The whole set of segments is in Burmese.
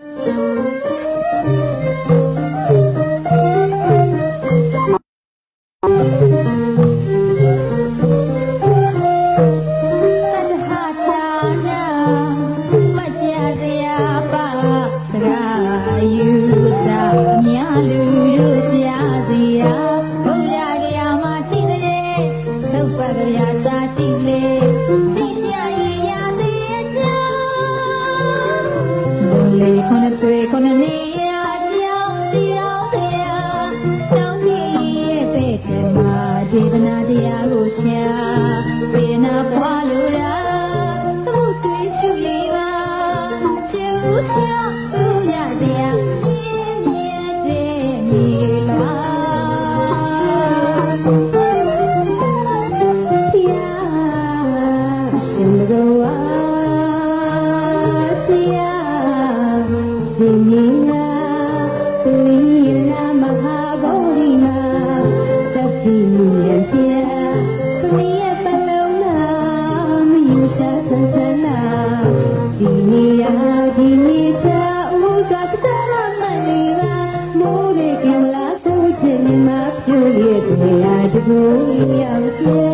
oh လေးခုနှစ်သွေးခုနှစ်နည်း စီမြန်ပြေခမရပလုံးနာမယူရှာသစနာဒီနေရာဒီနေတာဦးကပတာမနီလာမိုးရေကလာဆိုချင်မှာပြည့်ရဲ့နေရာဒီကိုရောက်ပြေ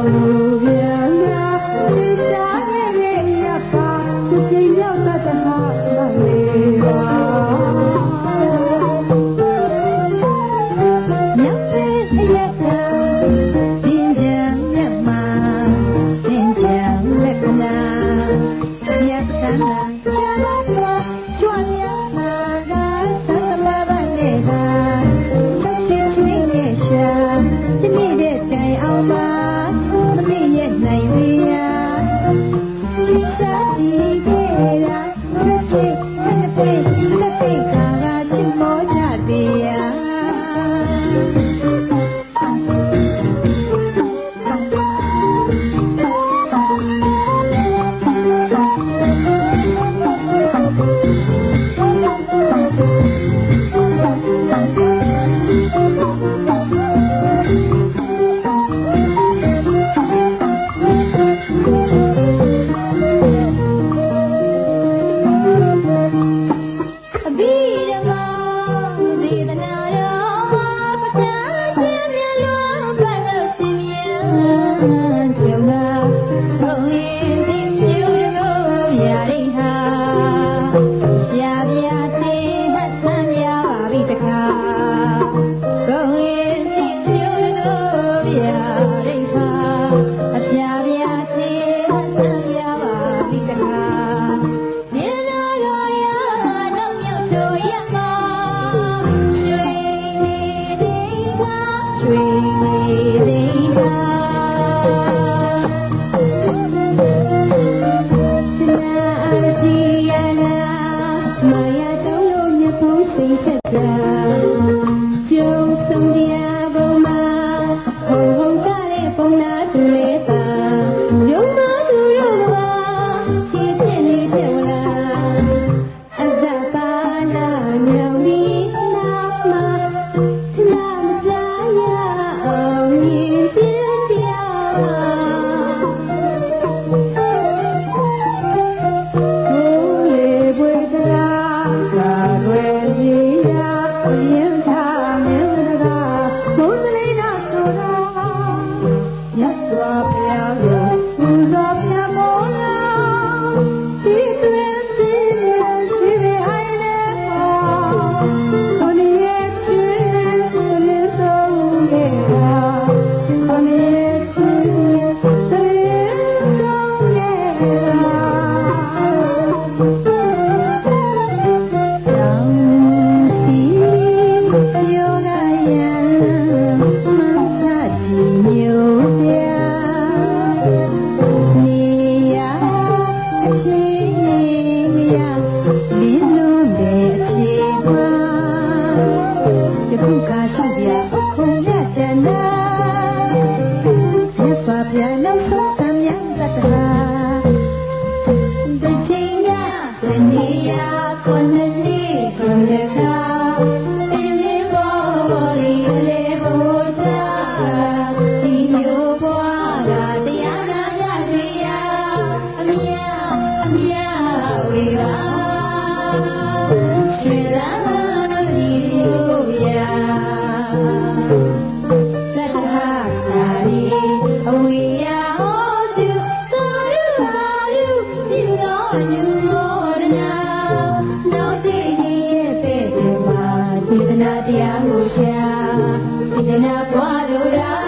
Oh. Hare Yes, love, yeah. Yeah. တရားကိုရှာစေတနာပွားလို့ရာ